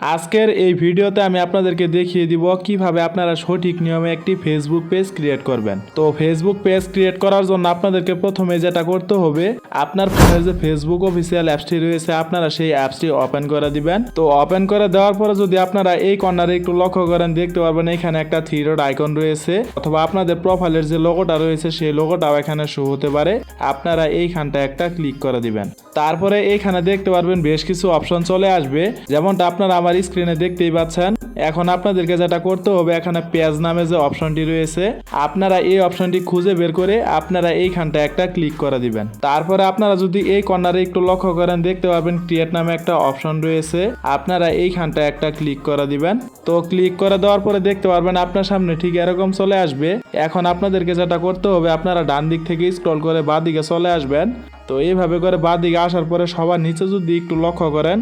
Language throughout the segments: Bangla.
আজকের এই ভিডিওতে আমি আপনাদেরকে দেখিয়ে দিব কীভাবে আপনারা সঠিক নিয়মে একটি ফেসবুক পেজ ক্রিয়েট করবেন। তো ফেসবুক পেজ ক্রিয়েট করার জন্য আপনাদেরকে প্রথমে যেটা করতে হবে, আপনার ফোনের যে ফেসবুক অফিসিয়াল অ্যাপসটি রয়েছে, আপনারা সেই অ্যাপসটি ওপেন করে দিবেন। তো ওপেন করে দেওয়ার পরে যদি আপনারা এই কর্নারে একটু লক্ষ্য করেন, দেখতে পারবেন এখানে একটা থ্রি ডট আইকন রয়েছে। অথবা আপনাদের প্রোফাইলের যে লোগোটা রয়েছে, সেই লোগোটাও এখানে শো হতে পারে। আপনারা এইখানটা একটা ক্লিক করে দিবেন। তারপরে এইখানে দেখতে পারবেন বেশ কিছু অপশন চলে আসবে। যেমনটা আপনারা আমার স্ক্রিনে দেখতেই পাচ্ছেন। এখন আপনাদেরকে যেটা করতে হবে, এখানে পেজ নামে যে অপশনটি রয়েছে, আপনারা এই অপশনটি খুঁজে বের করে আপনারা এইখানটা একটা ক্লিক করে দিবেন। তারপরে আপনারা যদি এই কর্নারে একটু লক্ষ্য করেন, দেখতে পাবেন ক্রিয়েট নামে একটা অপশন রয়েছে, আপনারা এইখানটা একটা ক্লিক করে দিবেন। তো ক্লিক করে দেওয়ার পরে দেখতে পারবেন আপনার সামনে ঠিক এরকম চলে আসবে। এখন আপনাদেরকে যেটা করতে হবে, আপনারা ডান দিক থেকে স্ক্রল করে বাঁ দিকে চলে আসবেন। তো এইভাবে করে বাঁ দিকে আসার পরে সবার নিচে যদি একটু লক্ষ্য করেন,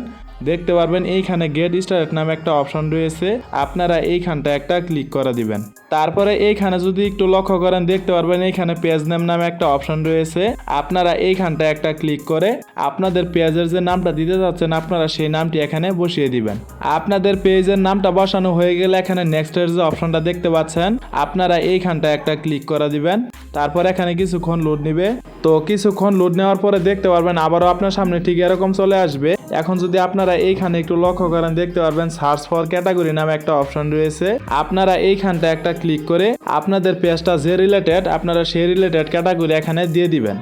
দেখতে পারবেন এইখানে গেট স্টার্ট নামে একটা অপশন রয়েছে। আপনারা এইখানটা একটা ক্লিক করে দিবেন। তারপরে এইখানে যদি একটু লক্ষ্য করেন, দেখতে পারবেন এইখানে পেজ নেম নামে একটা অপশন রয়েছে। আপনারা এইখানটা একটা ক্লিক করে আপনাদের পেজের যে নামটা দিতে যাচ্ছেন, আপনারা সেই নামটি এখানে বসিয়ে দিবেন। আপনাদের পেজের নামটা বসানো হয়ে গেলে এখানে নেক্সটের যে অপশনটা দেখতে পাচ্ছেন, আপনারা এইখানটা একটা ক্লিক করে দিবেন। তারপর এখানে কিছুক্ষণ লোড নিবে। তো কিছুক্ষণ লোড নেওয়ার পরে দেখতে পারবেন, আবারও আপনার সামনে ঠিক এরকম চলে আসবে। এখন যদি আপনারা এইখানে একটু লক্ষ্য করেন, দেখতে পারবেন সার্চ ফর ক্যাটাগরি নামে একটা অপশন রয়েছে। আপনারা এইখানটা একটা ক্লিক করে আপনাদের পেজটা যে রিলেটেড আপনারা সেই রিলেটেড ক্যাটাগরি এখানে দিয়ে দিবেন।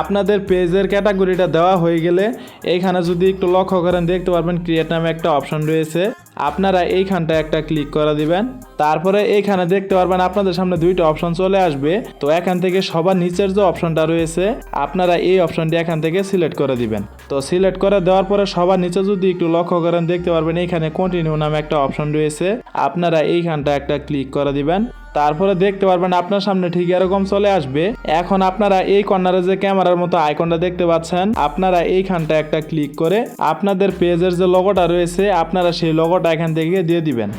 আপনাদের পেজের ক্যাটাগরিটা দেওয়া হয়ে গেলে এইখানে যদি একটু লক্ষ্য করেন, দেখতে পারবেন ক্রিয়েট নামে একটা অপশন রয়েছে। আপনারা এইখানটা একটা ক্লিক করে দিবেন। তারপরে এইখানে দেখতে পারবেন আপনাদের সামনে দুইটা অপশন চলে আসবে। তো এখান থেকে সবার নিচের যে অপশনটা রয়েছে, আপনারা এই অপশনটি এখান থেকে সিলেক্ট করে দিবেন। তো সিলেক্ট করে দেওয়ার পরে সবার নিচে যদি একটু লক্ষ্য করেন, দেখতে পারবেন এইখানে কন্টিনিউ নামে একটা অপশন রয়েছে। আপনারা এইখানটা একটা ক্লিক করে দিবেন। তারপরে দেখতে পারবেন আপনার সামনে ঠিক এরকম চলে আসবে। এখন আপনারা এই কর্নারে যে ক্যামেরার মতো আইকনটা দেখতে পাচ্ছেন, আপনারা এইখানটা একটা ক্লিক করে আপনাদের পেজের যে লগোটা রয়েছে, আপনারা সেই লগোটা এখান থেকে দিয়ে দিবেন।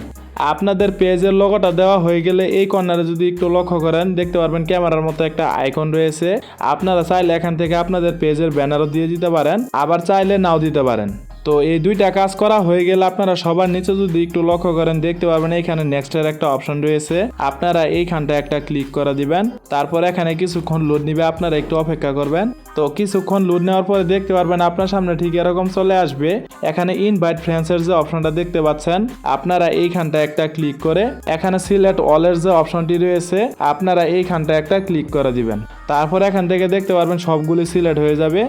আপনাদের পেজের লোগোটা দেওয়া হয়ে গেলে এই কর্নারে যদি একটু লক্ষ্য করেন, দেখতে পারবেন ক্যামেরার মতো একটা আইকন রয়েছে। আপনারা চাইলে এখান থেকে আপনাদের পেজের ব্যানারও দিয়ে দিতে পারেন, আবার চাইলে নাও দিতে পারেন। তো এই দুইটা কাজ করা হয়ে গেলে আপনারা সবার নিচে যদি একটু লক্ষ্য করেন, দেখতে পারবেন এখানে নেক্সটের একটা অপশন রয়েছে। আপনারা এইখানটা একটা ক্লিক করে দিবেন, তারপর এখানে কিছুক্ষণ লোড নিবে, আপনারা একটু অপেক্ষা করবেন। তো কিছুক্ষণ লোড নেওয়ার পরে দেখতে পারবেন আপনার সামনে ঠিক এরকম চলে আসবে। এখানে ইনভাইট ফ্রেন্ডসের যে অপশনটা দেখতে পাচ্ছেন, আপনারা এইখানটা একটা ক্লিক করে, এখানে সিলেক্ট অলের যে অপশনটি রয়েছে, আপনারা এইখানটা একটা ক্লিক করে দিবেন। তারপর এখান থেকে দেখতে পারবেন সবগুলি সিলেক্ট হয়ে যাবে।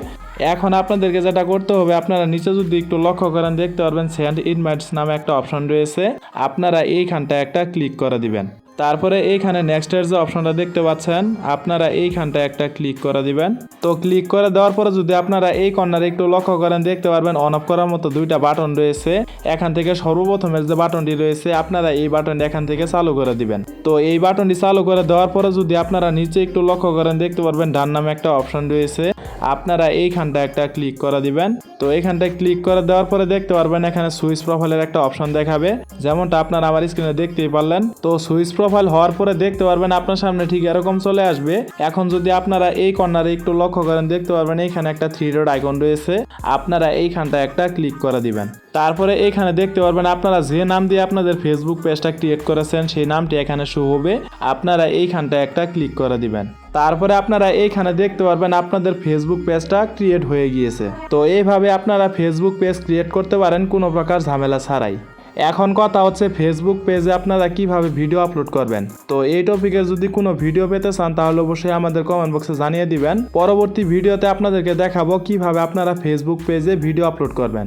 এখন আপনাদেরকে যেটা করতে হবে, আপনারা নিচে যদি একটু লক্ষ্য করেন, দেখতে পারবেন সেন্ড ইনভাইটস নামে একটা অপশন রয়েছে। আপনারা এইখানটা একটা ক্লিক করে দিবেন। তারপরে এইখানে নেক্সটের যে অপশনটা দেখতে পাচ্ছেন, আপনারা এইখানটা একটা ক্লিক করে দিবেন। তো ক্লিক করে দেওয়ার পরে যদি আপনারা এই কর্নারে একটু লক্ষ্য করেন, দেখতে পারবেন অন অফ করার মতো দুইটা বাটন রয়েছে। এখান থেকে সর্বপ্রথমের যে বাটনটি রয়েছে, আপনারা এই বাটনটি এখান থেকে চালু করে দিবেন। তো এই বাটনটি চালু করে দেওয়ার পরে যদি আপনারা নিচে একটু লক্ষ্য করেন, দেখতে পারবেন ডান নামে একটা অপশন রয়েছে। আপনারা এইখানটা একটা ক্লিক করে দিবেন। তো এইখানটা ক্লিক করে দেওয়ার পরে দেখতে পারবেন এখানে সুইচ প্রোফাইলের একটা অপশন দেখাবে। যেমনটা আপনারা আমার স্ক্রিনে দেখতেই পারলেন। তো সুইচ প্রোফাইল হওয়ার পরে দেখতে পারবেন আপনার সামনে ঠিক এরকম চলে আসবে। এখন যদি আপনারা এই কর্নারে একটু লক্ষ্য করেন, দেখতে পারবেন এইখানে একটা থ্রি ডট আইকন রয়েছে। আপনারা এইখানটা একটা ক্লিক করে দিবেন। তারপরে এইখানে দেখতে পারবেন আপনারা যে নাম দিয়ে আপনাদের ফেসবুক পেজটা ক্রিয়েট করেছেন, সেই নামটি এখানে শো হবে। আপনারা এইখানটা একটা ক্লিক করে দিবেন। তারপরে আপনারা এইখানে দেখতে পারবেন আপনাদের ফেসবুক পেজটা ক্রিয়েট হয়ে গিয়েছে। তো এইভাবে আপনারা ফেসবুক পেজ ক্রিয়েট করতে পারেন, কোনো প্রকার ঝামেলা ছাড়াই। এখন কথা হচ্ছে ফেসবুক পেজে আপনারা কীভাবে ভিডিও আপলোড করবেন? তো এই টপিকে যদি কোনো ভিডিও পেতে চান, তাহলে অবশ্যই আমাদের কমেন্ট বক্সে জানিয়ে দিবেন। পরবর্তী ভিডিওতে আপনাদেরকে দেখাবো কীভাবে আপনারা ফেসবুক পেজে ভিডিও আপলোড করবেন।